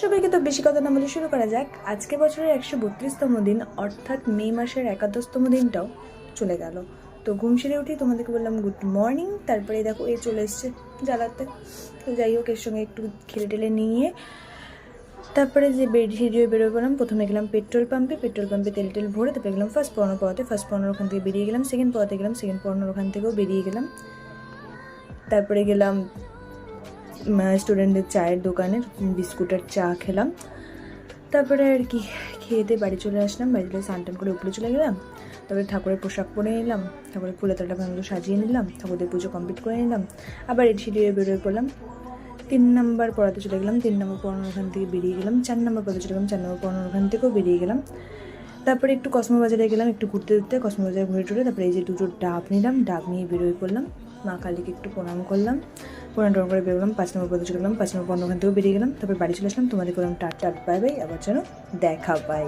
সবাইকে তো বেশি কথা না বলে শুরু করা যাক। আজকে বছরের একশো বত্রিশতম দিন, অর্থাৎ মে মাসের একাদশতম দিনটাও চলে গেল। তো ঘুম সেরে উঠি তোমাদেরকে বললাম গুড মর্নিং তারপরে দেখো এ চলে এসছে জ্বালাতে। তো যাই হোক, এর সঙ্গে একটু খেলে টেলে নিয়ে তারপরে যে বেড হয়ে বেরোয় বললাম, প্রথমে গেলাম পেট্রোল পাম্পে পেট্রোল পাম্পে তেল টেল ভরে তারপরে গেলাম ফার্স্ট পড়ানো পড়াতে ফার্স্ট পড়ানোর ওখান থেকে বেরিয়ে গেলাম সেকেন্ড পড়াতে গেলাম সেকেন্ড পড়ানোর ওখান থেকেও বেরিয়ে গেলাম। তারপরে গেলাম স্টুডেন্টদের চায়ের দোকানে বিস্কুটের চা খেলাম। তারপরে আর কি, খেয়ে বাড়ি চলে আসলাম। বাড়ি চলে স্নান করে উপরে চলে গেলাম। তারপরে ঠাকুরের পোশাক পরে নিলাম তারপরে ফুলের তলাটা ভালো সাজিয়ে নিলাম। ঠাকুরদের পুজো কমপ্লিট করে নিলাম। আবার এটি দিয়ে বেরোয় পড়লাম। তিন নাম্বার পড়াতে চলে গেলাম। তিন নম্বর পড়ানোর ওখান থেকে বেরিয়ে গেলাম। চার নম্বর পড়াতে চলে গেলাম। চার নম্বর পড়ানোর ওখান থেকেও বেরিয়ে গেলাম। তারপরে একটু কসমো বাজারে গেলাম। একটু ঘুরতে ঘুরতে কসমো বাজারে ঘুরে টুরে তারপরে এই যে দুটো ডাব নিলাম। ডাব নিয়ে বেরোয় পড়লাম। মা কালীকে একটু প্রণাম করলাম। প্রণাম টন করে বেরোলাম, পাঁচ নম্বর পর্যন্ত গেলাম, পাঁচ নম্বর পনেরো ওখান থেকেও বেরিয়ে গেলাম। তারপর বাড়ি চলে আসলাম, তোমাদের করলাম টাট টাট বাই বাই আবার যেন দেখা পাই।